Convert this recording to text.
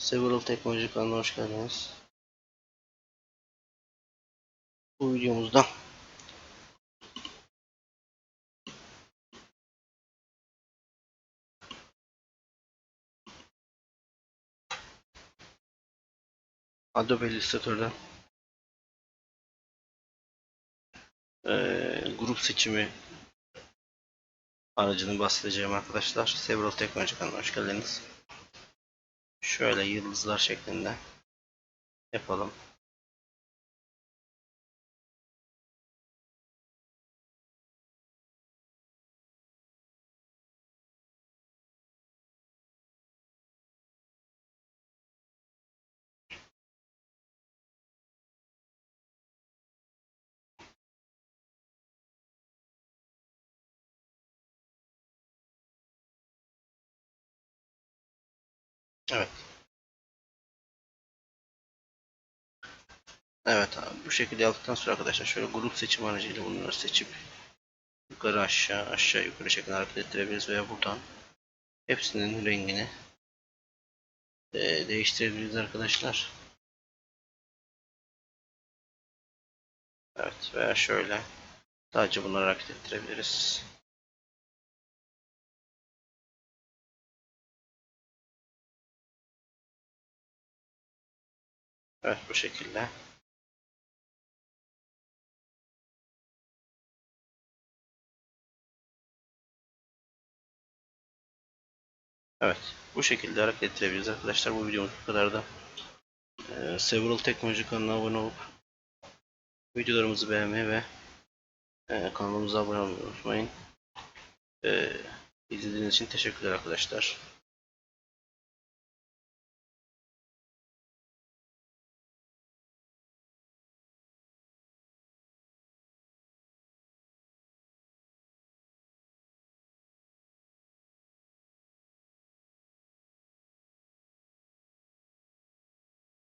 Several Teknoloji kanalına hoş geldiniz. Bu videomuzda Adobe Illustrator'da eee, grup seçimi aracını bahsedeceğim arkadaşlar. Several Teknoloji kanalına hoş geldiniz. Şöyle yıldızlar şeklinde yapalım. Evet. Evet abi bu şekilde yaptıktan sonra arkadaşlar şöyle grup seçim aracıyla bunları seçip yukarı aşağı aşağı yukarı şeklinde hareket ettirebiliriz veya buradan hepsinin rengini eee, değiştirebiliriz arkadaşlar. Evet veya şöyle sadece bunları hareket ettirebiliriz. Evet bu şekilde. Evet bu şekilde hareket ettirebiliriz arkadaşlar. Bu videomuz bu kadar da. Ee, Several Teknoloji kanalına abone olup videolarımızı beğenmeyi ve e, kanalımıza abone olmayı unutmayın. Ee, izlediğiniz için teşekkürler arkadaşlar.